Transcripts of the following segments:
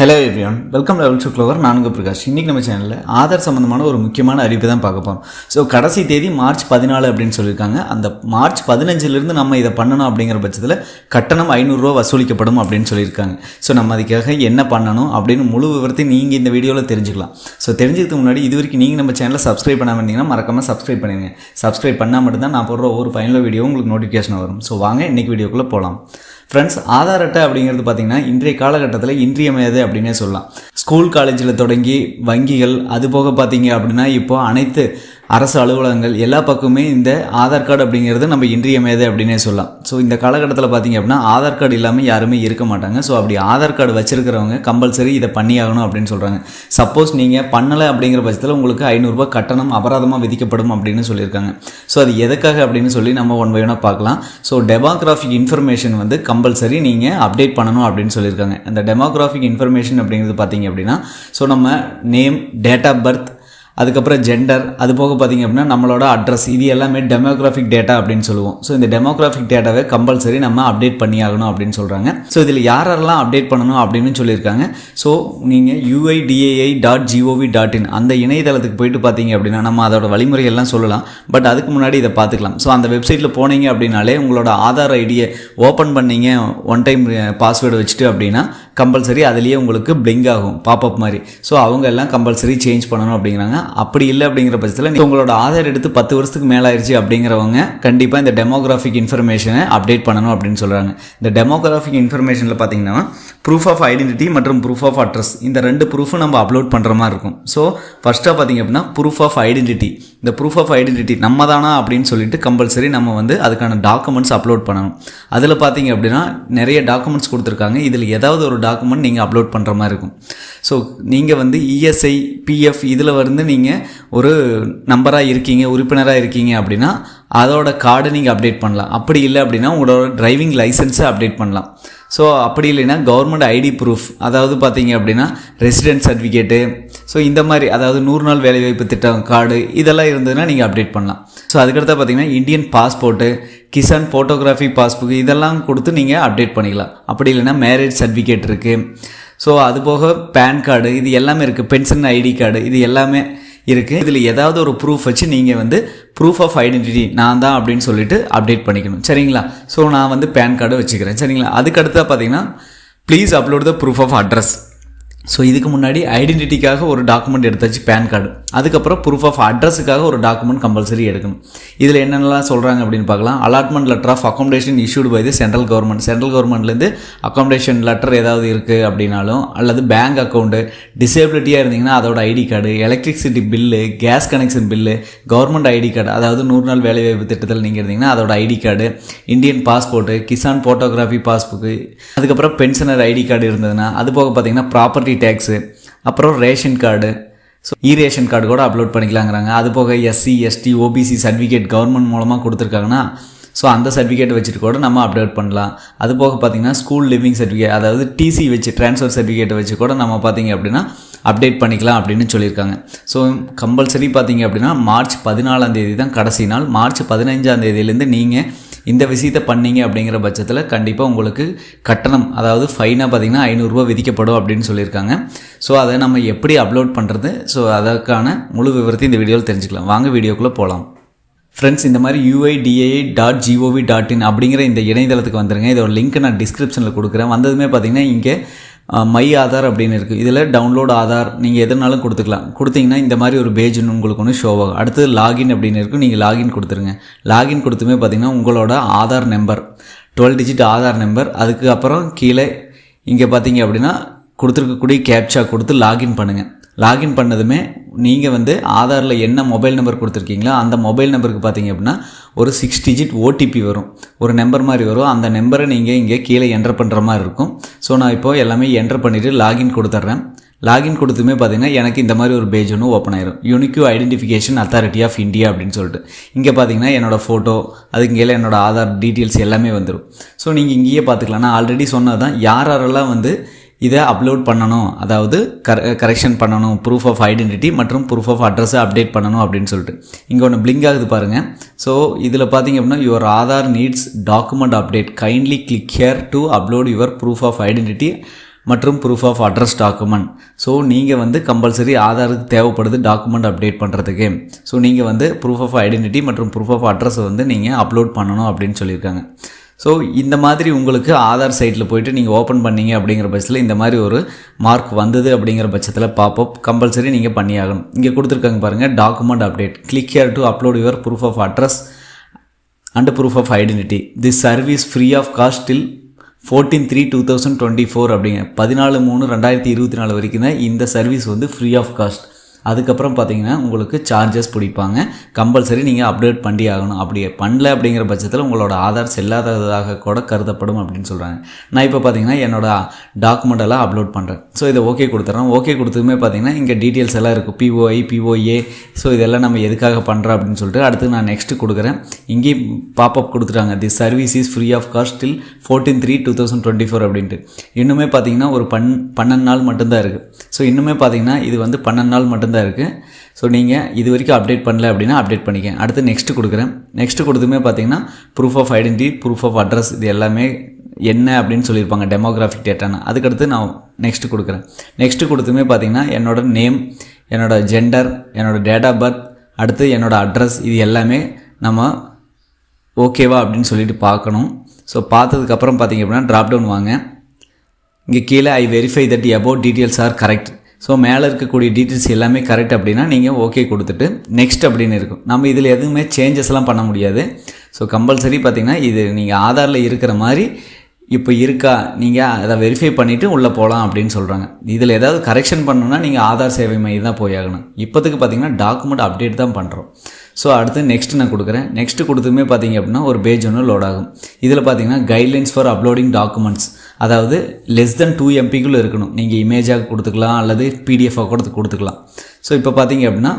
Hello everyone welcome level to clover நான்கு பிரகாஷ். இன்றைக்கி நம்ம சேனலில் ஆதார் சம்மந்தமான ஒரு முக்கியமான அறிவிப்பு தான் பார்க்க போகிறோம் ஸோ கடைசி தேதி மார்ச் பதினாலு அப்படின்னு சொல்லியிருக்காங்க. அந்த மார்ச் பதினஞ்சிலிருந்து நம்ம இதை பண்ணணும் அப்படிங்கிற பட்சத்தில் கட்டணம் ஐநூறுரூவா வசூலிக்கப்படும் அப்படின்னு சொல்லியிருக்காங்க. ஸோ நம்ம அதுக்காக என்ன பண்ணணும் அப்படின்னு முழு விவரத்தையும் நீங்கள் இந்த வீடியோவில் தெரிஞ்சுக்கலாம். ஸோ தெரிஞ்சதுக்கு முன்னாடி இது வரைக்கும் நீங்கள் நம்ம சேனலை சப்ஸ்கிரைப் பண்ணாமல் இருந்தீங்கன்னா மறக்காமல் சப்ஸ்கிரைப் பண்ணிடுங்க. சப்ஸ்கிரைப் பண்ணால் மட்டும்தான் நான் போடுற ஒரு பயனுள்ள வீடியோ உங்களுக்கு நோட்டிஃபிகேஷன் வரும். ஸோ வாங்க இன்றைக்கி வீடியோக்குள்ளே போகலாம் ஃப்ரெண்ட்ஸ் ஆதார் அட்டை அப்படிங்கிறது பார்த்திங்கன்னா இன்றைய காலகட்டத்தில் இன்றியமையாது அப்படின்னே சொல்லலாம். ஸ்கூல் காலேஜில் தொடங்கி வங்கிகள் அது போக பார்த்தீங்க அப்படின்னா இப்போ அனைத்து அரசு அலுவலகங்கள் எல்லா பக்கமே இந்த ஆதார் கார்டு அப்படிங்கிறது நம்ம இன்றியமையாது அப்படின்னே சொல்லலாம். ஸோ இந்த காலகட்டத்தில் பார்த்தீங்க அப்படின்னா ஆதார் கார்டு இல்லாமல் யாருமே இருக்க மாட்டாங்க. ஸோ அப்படி ஆதார் கார்டு வச்சிருக்கிறவங்க கம்பல்சரி இதை பண்ணியாகணும் அப்படின்னு சொல்கிறாங்க சப்போஸ் நீங்கள் பண்ணலை அப்படிங்கிற பட்சத்தில் உங்களுக்கு ஐநூறுரூபா கட்டணம் அபராதமாக விதிக்கப்படும் அப்படின்னு சொல்லியிருக்காங்க. ஸோ அது எதுக்காக அப்படின்னு சொல்லி நம்ம ஒன் பை ஒன்னாக பார்க்கலாம். ஸோ டெமோகிராஃபிக் இன்ஃபர்மேஷன் வந்து கம்பல்சரி நீங்கள் அப்டேட் பண்ணணும் அப்படின்னு சொல்லியிருக்காங்க. அந்த டெமோகிராஃபிக் இன்ஃபர்மேஷன் அப்படிங்கிறது பார்த்தீங்க அப்படின்னா ஸோ நம்ம நேம் டேட் ஆஃப் பர்த் அதுக்கப்புறம் ஜெண்டர் அது போக பார்த்தீங்க அப்படின்னா நம்மளோட அட்ரஸ் இது எல்லாமே டெமோகிராஃபிக் டேட்டா அப்படின்னு சொல்லுவோம். ஸோ இந்த டெமோகிராஃபிக் டேட்டாவை கம்பல்சரி நம்ம அப்டேட் பண்ணி ஆகணும் அப்படின்னு சொல்கிறாங்க ஸோ இதில் யாரெல்லாம் அப்டேட் பண்ணணும் அப்படின்னு சொல்லியிருக்காங்க. ஸோ நீங்கள் UIDAI dot GOV dot in அந்த இணையதளத்துக்கு போயிட்டு பார்த்தீங்க அப்படின்னா நம்ம அதோட வழிமுறைகள்லாம் சொல்லலாம். பட் அதுக்கு முன்னாடி இதை பார்த்துக்கலாம். ஸோ அந்த வெப்சைட்டில் போனீங்க அப்படின்னாலே உங்களோட ஆதார் ஐடியை ஓப்பன் பண்ணீங்க. ஒன் டைம் பாஸ்வேர்டு வச்சுட்டு அப்படின்னா கம்பல்சரி அதுலேயே உங்களுக்கு பிளிங்க் ஆகும் பாப்அப் மாதிரி. ஸோ அவங்க எல்லாம் கம்பல்சரி சேஞ்ச் பண்ணணும் அப்படிங்கிறாங்க. அப்படி இல்லை அப்படிங்கிற பட்சத்தில் உங்களோட ஆதார் எடுத்து பத்து வருஷத்துக்கு மேலே ஆயிடுச்சு அப்படிங்கிறவங்க கண்டிப்பாக இந்த டெமோகிராஃபிக் இன்ஃபர்மேஷனை அப்டேட் பண்ணணும் அப்படின்னு சொல்கிறாங்க இந்த டெமோகிராஃபிக் இன்ஃபர்மேஷனில் பார்த்தீங்கன்னா ப்ரூஃப் ஆஃப் ஐடென்டிட்டி மற்றும் ப்ரூஃப் ஆஃப் அட்ரஸ் இந்த ரெண்டு ப்ரூஃபும் நம்ம அப்லோட் பண்ணுற மாதிரி இருக்கும். ஸோ ஃபஸ்ட்டாக பார்த்தீங்க அப்படின்னா ப்ரூஃப் ஆஃப் ஐடென்டிட்டி இந்த ப்ரூஃப் ஆஃப் ஐடென்டிட்டி நம்ம தானா அப்படின்னு சொல்லிட்டு கம்பல்சரி நம்ம வந்து அதுக்கான டாக்குமெண்ட்ஸ் அப்லோட் பண்ணணும். அதில் பார்த்தீங்க அப்படின்னா நிறைய டாக்குமெண்ட்ஸ் கொடுத்துருக்காங்க. இதில் ஏதாவது ஒரு டாக்குமெண்ட் நீங்கள் அப்லோட் பண்ணுற மாதிரி இருக்கும். ஸோ நீங்கள் வந்து இஎஸ்ஐ பிஎஃப் இதில் வந்து நீங்கள் ஒரு நம்பராக இருக்கீங்க உறுப்பினராக இருக்கீங்க அப்படின்னா அதோட கார்டை நீங்கள் அப்டேட் பண்ணலாம். அப்படி இல்லை அப்படின்னா உங்களோட டிரைவிங் லைசன்ஸை அப்டேட் பண்ணலாம். ஸோ அப்படி இல்லைன்னா கவர்மெண்ட் ஐடி ப்ரூஃப் அதாவது பார்த்தீங்க அப்படின்னா ரெசிடென்ட் சர்டிஃபிகேட்டு ஸோ இந்த மாதிரி அதாவது நூறு நாள் வேலைவாய்ப்பு திட்டம் கார்டு இதெல்லாம் இருந்ததுன்னா நீங்கள் அப்டேட் பண்ணலாம். ஸோ அதுக்கடுத்து பார்த்தீங்கன்னா Indian passport Kisan photography passbook இதெல்லாம் கொடுத்து நீங்கள் அப்டேட் பண்ணிக்கலாம். அப்படி இல்லைன்னா மேரேஜ் சர்டிஃபிகேட் இருக்குது ஸோ அது போக பேன் கார்டு இது எல்லாமே இருக்குது பென்ஷன் ஐடி கார்டு இது எல்லாமே இருக்குது இதில் ஏதாவது ஒரு ப்ரூஃப் வச்சு நீங்கள் வந்து ப்ரூஃப் ஆஃப் ஐடென்டிட்டி நான் தான் அப்படின்னு சொல்லிட்டு அப்டேட் பண்ணிக்கணும். சரிங்களா? ஸோ நான் வந்து பேன் கார்டு வச்சுக்கிறேன். சரிங்களா? அதுக்கடுத்தா பார்த்தீங்கன்னா please upload the proof of address so இதுக்கு முன்னாடி ஐடென்டிட்டிக்காக ஒரு டாக்குமெண்ட் எடுத்தாச்சு பேன் கார்டு அதுக்கப்புறம் ப்ரூஃப் ஆஃப் அட்ரஸுக்காக ஒரு டாக்குமெண்ட் கம்பல்சரி எடுக்கணும். இதில் என்னென்னலாம் சொல்கிறாங்க அப்படின்னு பார்க்கலாம். Allotment letter of accommodation issued by the central government central கவர்மெண்ட்லேருந்து அக்காமடேஷன் லெட்டர் ஏதாவது இருக்குது அப்படின்னாலும் அல்லது பேங்க் அக்கௌண்ட்டு டிசேபிலிட்டியாக இருந்தீங்கன்னா அதோட ID card electricity bill gas connection bill government ID card அதாவது நூறு நாள் வேலைவாய்ப்பு திட்டத்தில் நீங்கள் இருந்தீங்கன்னா அதோட ID card Indian passport Kisan photography passbook அதுக்கப்புறம் பென்ஷனர் ஐடி கார்டு இருந்ததுன்னா அது போக பார்த்தீங்கன்னா ப்ராப்பர்ட்டி டேக்ஸு அப்புறம் ration card so e ration card கூட அப்லோட் பண்ணிக்கலாங்கிறாங்க. அது போக SC ST OBC certificate government மூலமாக கொடுத்துருக்காங்கன்னா ஸோ அந்த சர்டிஃபிகேட் வச்சுட்டு கூட நம்ம அப்டேட் பண்ணலாம். அது போக பார்த்திங்கன்னா ஸ்கூல் லிவிங் சர்டிஃபிகேட் அதாவது டிசி வச்சு ட்ரான்ஸ்ஃபர் சர்டிஃபிகேட் வச்சு கூட நம்ம பார்த்திங்க அப்படின்னா அப்டேட் பண்ணிக்கலாம் அப்படின்னு சொல்லியிருக்காங்க. ஸோ கம்பல்சரி பார்த்திங்க அப்படின்னா மார்ச் பதினாலாம் தேதி தான் கடைசி நாள். மார்ச் பதினஞ்சாம் தேதியிலேருந்து நீங்கள் இந்த விஷயத்தை பண்ணீங்க அப்படிங்கிற பட்சத்தில் கண்டிப்பாக உங்களுக்கு கட்டணம் அதாவது ஃபைனாக பார்த்தீங்கன்னா ஐநூறுரூவா விதிக்கப்படும் அப்படின்னு சொல்லியிருக்காங்க. ஸோ அதை நம்ம எப்படி அப்லோட் பண்ணுறது ஸோ அதற்கான முழு விவரத்தையும் இந்த வீடியோவில் தெரிஞ்சுக்கலாம். வாங்க வீடியோக்குள்ளே போகலாம் ஃப்ரெண்ட்ஸ் இந்த மாதிரி UIDAI dot GOV dot in அப்படிங்கிற இந்த இணையதளத்துக்கு வந்துருங்க. இதோட லிங்க் நான் டிஸ்கிரிப்ஷனில் கொடுக்குறேன். வந்ததுமே பார்த்தீங்கன்னா இங்கே மை ஆதார் அப்படின்னு இருக்குது இதில் டவுன்லோட் ஆதார் நீங்கள் எதுனாலும் கொடுத்துக்கலாம். கொடுத்தீங்கன்னா இந்த மாதிரி ஒரு பேஜ்னு உங்களுக்கு ஒன்று ஷோ ஆகும். அடுத்தது லாகின் அப்படின்னு இருக்கும் நீங்கள் லாகின் கொடுத்துருங்க. லாகின் கொடுத்துமே பார்த்தீங்கன்னா உங்களோட Aadhaar number twelve digit Aadhaar number அதுக்கு அப்புறம் கீழே இங்கே பார்த்தீங்க அப்படின்னா கொடுத்துருக்கக்கூடிய கேப்சா கொடுத்து லாகின் பண்ணுங்கள் லாகின் பண்ணதுமே நீங்கள் வந்து ஆதாரில் என்ன மொபைல் நம்பர் கொடுத்துருக்கீங்களோ அந்த மொபைல் நம்பருக்கு பார்த்தீங்க அப்படின்னா ஒரு சிக்ஸ் டிஜிட் ஓடிபி வரும். ஒரு நம்பர் மாதிரி வரும். அந்த நம்பரை நீங்கள் இங்கே கீழே என்டர் பண்ணுற மாதிரி இருக்கும். ஸோ நான் இப்போது எல்லாமே என்டர் பண்ணிவிட்டு லாகின் கொடுத்துட்றேன். லாகின் கொடுத்துமே பார்த்தீங்கன்னா எனக்கு இந்த மாதிரி ஒரு பேஜ் ஒன்று ஓப்பன் ஆயிரும். Unique identification authority of India அப்படின்னு சொல்லிட்டு. இங்கே பார்த்தீங்கன்னா என்னோடய ஃபோட்டோ அதுக்கு கீழே என்னோடய ஆதார் டீட்டெயில்ஸ் எல்லாமே வந்துடும் ஸோ நீங்கள் இங்கேயே பார்த்துக்கலாம் நான் ஆல்ரெடி சொன்னது தான் யார் யாரெல்லாம் வந்து இதை அப்லோட் பண்ணணும். அதாவது கர கரெக்ஷன் பண்ணணும். ப்ரூஃப் ஆஃப் ஐடென்டிட்டி மற்றும் ப்ரூஃப் ஆஃப் அட்ரஸை அப்டேட் பண்ணணும் அப்படின்னு சொல்லிட்டு. இங்கே ஒன்று பிளிங்க் ஆகுது பாருங்கள் ஸோ இதில் பார்த்தீங்க அப்படின்னா your Aadhaar needs document update kindly click here to upload your proof of identity மற்றும் proof of address document so நீங்கள் வந்து கம்பல்சரி ஆதாருக்கு தேவைப்படுது டாக்குமெண்ட் அப்டேட் பண்ணுறதுக்கு ஸோ நீங்கள் வந்து ப்ரூஃப் ஆஃப் ஐடென்டிட்டி மற்றும் ப்ரூஃப் ஆஃப் அட்ரஸை வந்து நீங்கள் அப்லோட் பண்ணணும் அப்படின்னு சொல்லியிருக்காங்க. ஸோ இந்த மாதிரி உங்களுக்கு ஆதார் சைட்டில் போயிட்டு நீங்கள் ஓப்பன் பண்ணீங்க அப்படிங்கிற பட்சத்தில் இந்த மாதிரி ஒரு மார்க் வந்தது அப்படிங்கிற பட்சத்தில் பாப்பப் கம்பல்சரி நீங்கள் பண்ணியாகணும். இங்கே கொடுத்துருக்காங்க பாருங்கள் document update click here to upload your proof of address and proof of identity this service free of cost till fourteen three two thousand twenty four அப்படிங்க. பதினாலு மூணு ரெண்டாயிரத்தி இருபத்தி நாலு வரைக்கும் தான் இந்த சர்வீஸ் வந்து ஃப்ரீ ஆஃப் காஸ்ட் அதுக்கப்புறம் பார்த்தீங்கன்னா உங்களுக்கு சார்ஜஸ் பிடிப்பாங்க. கம்பல்சரி நீங்கள் அப்டேட் பண்ணி ஆகணும். அப்படி பண்ணல அப்படிங்கிற பட்சத்தில் உங்களோட ஆதார் செல்லாததாக கூட கருதப்படும் அப்படின்னு சொல்கிறாங்க நான் இப்போ பார்த்தீங்கன்னா என்னோட டாக்குமெண்ட் எல்லாம் அப்லோட் பண்ணுறேன் ஸோ இதை ஓகே கொடுத்துட்றேன் ஓகே கொடுத்ததுமே பார்த்தீங்கன்னா இங்கே டீட்டெயில்ஸ் எல்லாம் இருக்கும் பிஓஐ பிஓஏ ஸோ இதெல்லாம் நம்ம எதுக்காக பண்ணுறோம் அப்படின்னு சொல்லிட்டு அடுத்து நான் நெக்ஸ்ட்டு கொடுக்குறேன். இங்கேயும் பாப்அப் கொடுத்துட்டாங்க. The service is free of cost till fourteen three two thousand twenty four அப்படின்ட்டு. இன்னுமே பார்த்தீங்கன்னா ஒரு பன் பன்னெண்டு நாள் மட்டும்தான் இருக்குது ஸோ இன்னுமே பார்த்தீங்கன்னா இது வந்து பன்னெண்டு நாள் மட்டும்தான் இருக்குது ஸோ நீங்கள் இது வரைக்கும் அப்டேட் பண்ணல அப்படின்னா அப்டேட் பண்ணிக்க. அடுத்து நெக்ஸ்ட்டு கொடுக்குறேன். நெக்ஸ்ட்டு கொடுத்துமே பார்த்தீங்கன்னா proof of identity proof of address இது எல்லாமே என்ன அப்படின்னு சொல்லியிருப்பாங்க டெமோகிராஃபிக் டேட்டான்னு அதுக்கடுத்து நான் நெக்ஸ்ட்டு கொடுக்குறேன். நெக்ஸ்ட்டு கொடுத்துமே பார்த்தீங்கன்னா என்னோட நேம் என்னோட ஜெண்டர் என்னோட டேட் ஆஃப் பர்த் அடுத்து என்னோட அட்ரஸ் இது எல்லாமே நம்ம ஓகேவா அப்படின்னு சொல்லிட்டு பார்க்கணும். ஸோ பார்த்ததுக்கப்புறம் பார்த்தீங்க அப்படின்னா ட்ராப் டவுன் வாங்க. இங்கே கீழே I verify that about details are correct so மேலே இருக்கக்கூடிய டீட்டெயில்ஸ் எல்லாமே கரெக்ட் அப்படின்னா நீங்கள் ஓகே கொடுத்துட்டு நெக்ஸ்ட் அப்படின்னு இருக்கும். நம்ம இதில் எதுவுமே சேஞ்சஸ்லாம் பண்ண முடியாது. ஸோ கம்பல்சரி பார்த்திங்கன்னா இது நீங்கள் ஆதாரில் இருக்கிற மாதிரி இப்போ இருக்கா நீங்கள் அதை வெரிஃபை பண்ணிவிட்டு உள்ளே போகலாம் அப்படின்னு சொல்கிறாங்க இதில் ஏதாவது கரெக்ஷன் பண்ணணுன்னா நீங்கள் ஆதார் சேவை மையம் தான் போய் ஆகணும். இப்போதுக்கு பார்த்தீங்கன்னா டாக்குமெண்ட் அப்டேட் தான் பண்ணுறோம் ஸோ அடுத்து நெக்ஸ்ட் நான் கொடுக்குறேன். நெக்ஸ்ட் கொடுத்துமே பார்த்தீங்க அப்படின்னா ஒரு பேஜ் ஒன்று லோட் ஆகும். இதில் பார்த்தீங்கன்னா கைட்லைன்ஸ் ஃபார் அப்லோடிங் டாக்குமெண்ட்ஸ் அதாவது லெஸ் தென் டூ எம்பிக்குள்ளே இருக்கணும். நீங்கள் இமேஜாக கொடுத்துக்கலாம் அல்லது பிடிஎஃபாக கூட கொடுத்துக்கலாம். ஸோ இப்போ பார்த்தீங்க அப்படின்னா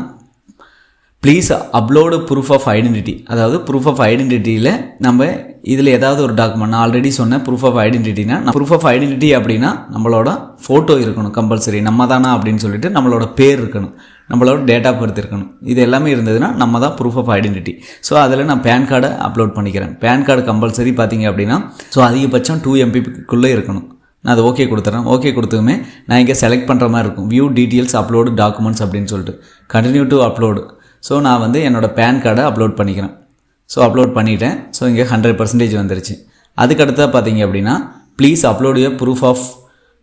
please upload proof of identity அதாவது ப்ரூஃப் ஆஃப் ஐடென்டிட்டியில் நம்ம இதில் ஏதாவது ஒரு டாக்குமெண்ட் நான் ஆல்ரெடி சொன்னேன் ப்ரூஃப் ஆஃப் ஐடென்டிட்டினா ப்ரூஃப் ஆஃப் ஐடென்டிட்டி அப்படின்னா நம்மளோட ஃபோட்டோ இருக்கணும் கம்பல்சரி நம்ம தானா அப்படின்னு சொல்லிட்டு நம்மளோட பேர் இருக்கணும். நம்மளோட டேட் ஆஃப் பர்த் இருக்கணும். இது எல்லாமே இருந்ததுன்னா நம்ம தான் ப்ரூஃப் ஆஃப் ஐடென்டிட்டி ஸோ அதில் நான் பேன் கார்டை அப்லோட் பண்ணிக்கிறேன். பேன் கார்டு கம்பல்சரி பார்த்தீங்க அப்படின்னா ஸோ அதிகபட்சம் டூ எம்பிக்குள்ளே இருக்கணும். நான் அதை ஓகே கொடுத்துறேன். ஓகே கொடுத்ததுமே நான் இங்கே செலக்ட் பண்ணுற மாதிரி இருக்கும். வியூ டீட்டெயில்ஸ் அப்லோடு டாக்குமெண்ட்ஸ் அப்படின்னு சொல்லிட்டு. கண்டினியூ டு அப்லோடு ஸோ நான் வந்து என்னோடய பேன் கார்டை அப்லோட் பண்ணிக்கிறேன். ஸோ அப்லோட் பண்ணிட்டேன். ஸோ இங்கே ஹண்ட்ரட் பர்சன்டேஜ் வந்துருச்சு. அதுக்கடுத்தா பார்த்தீங்க அப்படின்னா please upload proof of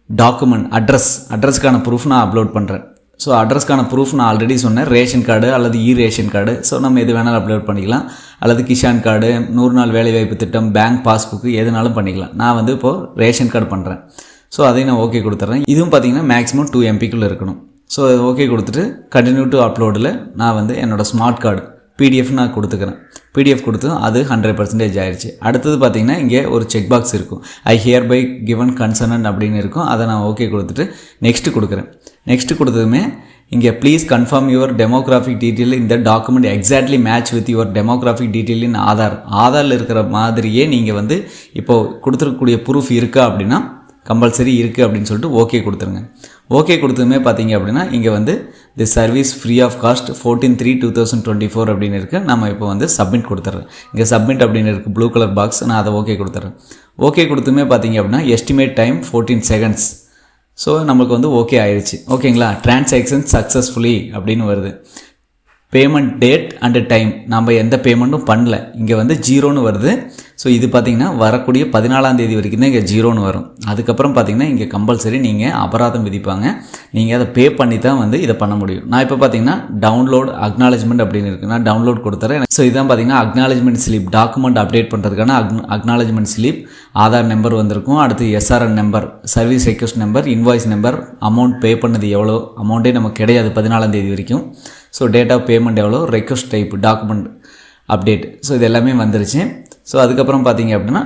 document address அட்ரஸ்க்கான proof நான் அப்லோட் பண்ணுறேன் ஸோ அட்ரஸ்க்கான ப்ரூஃப் நான் ஆல்ரெடி சொன்னேன். ரேஷன் கார்டு அல்லது இ ரேஷன் கார்டு ஸோ நம்ம எது வேணாலும் அப்லோட் பண்ணிக்கலாம். அல்லது கிஷான் கார்டு நூறு நாள் வேலைவாய்ப்பு திட்டம் பேங்க் பாஸ்புக்கு எதுனாலும் பண்ணிக்கலாம். நான் வந்து இப்போது ரேஷன் கார்டு பண்ணுறேன் ஸோ அதையும் நான் ஓகே கொடுத்துட்றேன் இதுவும் பார்த்தீங்கன்னா மேக்ஸிமம் டூ எம்பிக்குள்ளே இருக்கணும். ஸோ ஓகே கொடுத்துட்டு கண்டினியூ டு அப்லோடில் நான் வந்து என்னோடய ஸ்மார்ட் கார்டு பிடிஎஃப் நான் கொடுத்துக்கிறேன். பிடிஎஃப் கொடுத்து அது ஹண்ட்ரட் பர்சன்டேஜ் ஆயிடுச்சு அடுத்தது பார்த்தீங்கன்னா இங்கே ஒரு செக் பாக்ஸ் இருக்கும். ஐ ஹியர் பை கிவன் கன்சர்னன் அப்படின்னு இருக்கும். அதை நான் ஓகே கொடுத்துட்டு நெக்ஸ்ட்டு கொடுக்குறேன். நெக்ஸ்ட்டு கொடுத்ததுமே இங்கே please confirm your demographic detail இந்த document exactly match with your demographic detail in Aadhaar. ஆதாரில் இருக்கிற மாதிரியே நீங்கள் வந்து இப்போது கொடுத்துருக்கக்கூடிய ப்ரூஃப் இருக்கா அப்படின்னா கம்பல்சரி இருக்குது அப்படின்னு சொல்லிட்டு ஓகே கொடுத்துருங்க. ஓகே கொடுத்ததுமே பார்த்தீங்க அப்படின்னா இங்கே வந்து the service free of cost fourteen three two thousand twenty four அப்படின்னு இருக்குது நம்ம இப்போ வந்து சப்மிட் கொடுத்துட்றேன் இங்கே சப்மிட் அப்படின்னு இருக்குது ப்ளூ கலர் பாக்ஸ் நான் அதை ஓகே கொடுத்துட்றேன் ஓகே கொடுத்துமே பார்த்தீங்க அப்படின்னா estimate time fourteen seconds so நம்மளுக்கு வந்து ஓகே ஆயிடுச்சு ஓகேங்களா டிரான்சாக்ஷன் சக்ஸஸ்ஃபுல்லி அப்படின்னு வருது. பேமெண்ட் டேட் அண்டு டைம் நம்ம எந்த பேமெண்ட்டும் பண்ணல. இங்கே வந்து ஜீரோன்னு வருது. ஸோ இது பார்த்திங்கன்னா வரக்கூடிய பதினாலாம் தேதி வரைக்கும் தான் இங்கே ஜீரோன்னு வரும். அதுக்கப்புறம் பார்த்திங்கன்னா இங்கே கம்பல்சரி நீங்கள் அபராதம் விதிப்பாங்க. நீங்கள் அதை பே பண்ணி தான் வந்து இதை பண்ண முடியும். நான் இப்போ பார்த்தீங்கன்னா டவுன்லோட் அக்னாலஜ்மெண்ட் அப்படின்னு இருக்குது நான் டவுன்லோட் கொடுத்துறேன். ஸோ இதான் பார்த்தீங்கன்னா அக்னாலஜ்மெண்ட் ஸ்லிப் டாக்குமெண்ட் அப்டேட் பண்ணுறதுக்கான அக் அக்னாலஜ்மெண்ட் ஸ்லிப் ஆதார் நம்பர் வந்திருக்கும். அடுத்து SRN number service request number invoice number amount pay பண்ணது எவ்வளோ அமௌண்ட்டே நமக்கு கிடையாது பதினாலாம் தேதி வரைக்கும். ஸோ டேட் ஆஃப் பேமெண்ட் எவ்வளோ request type document update so இது எல்லாமே வந்துருச்சு. ஸோ அதுக்கப்புறம் பார்த்தீங்க அப்படின்னா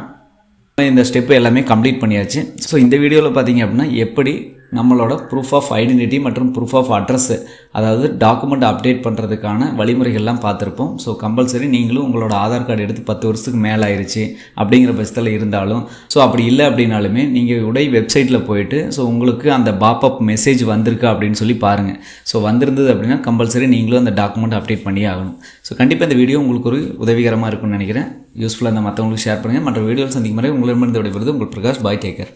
இந்த ஸ்டெப்பு எல்லாமே கம்ப்ளீட் பண்ணியாச்சு. ஸோ இந்த வீடியோவில் பார்த்தீங்க அப்படின்னா எப்படி நம்மளோட ப்ரூஃப் ஆஃப் ஐடென்டிட்டி மற்றும் ப்ரூஃப் ஆஃப் அட்ரஸ் அதாவது டாக்குமெண்ட் அப்டேட் பண்ணுறதுக்கான வழிமுறைகள்லாம் பார்த்துருப்போம். ஸோ கம்பல்சரி நீங்களும் உங்களோட ஆதார் கார்டு எடுத்து பத்து வருஷத்துக்கு மேலே ஆயிடுச்சு அப்படிங்கிற பட்சத்தில் இருந்தாலும் ஸோ அப்படி இல்லை அப்படின்னாலுமே நீங்கள் உடைய வெப்சைட்டில் போயிட்டு ஸோ உங்களுக்கு அந்த பாப்அப் மெசேஜ் வந்திருக்கு அப்படின்னு சொல்லி பாருங்கள் ஸோ வந்திருந்தது அப்படின்னா கம்பல்சரி நீங்களும் அந்த டாக்குமெண்ட் அப்டேட் பண்ணி ஆகணும். ஸோ கண்டிப்பாக இந்த வீடியோ உங்களுக்கு ஒரு உதவிகரமாக இருக்கும்னு நினைக்கிறேன். யூஸ்ஃபுல்லாக அந்த மற்றவங்களுக்கு ஷேர் பண்ணுங்கள் மற்ற வீடியோஸ் சந்திக்கும் முறை உங்களிடமிருந்து விடைபெறுது உங்கள் பிரகாஷ் பாய் டேக்கர்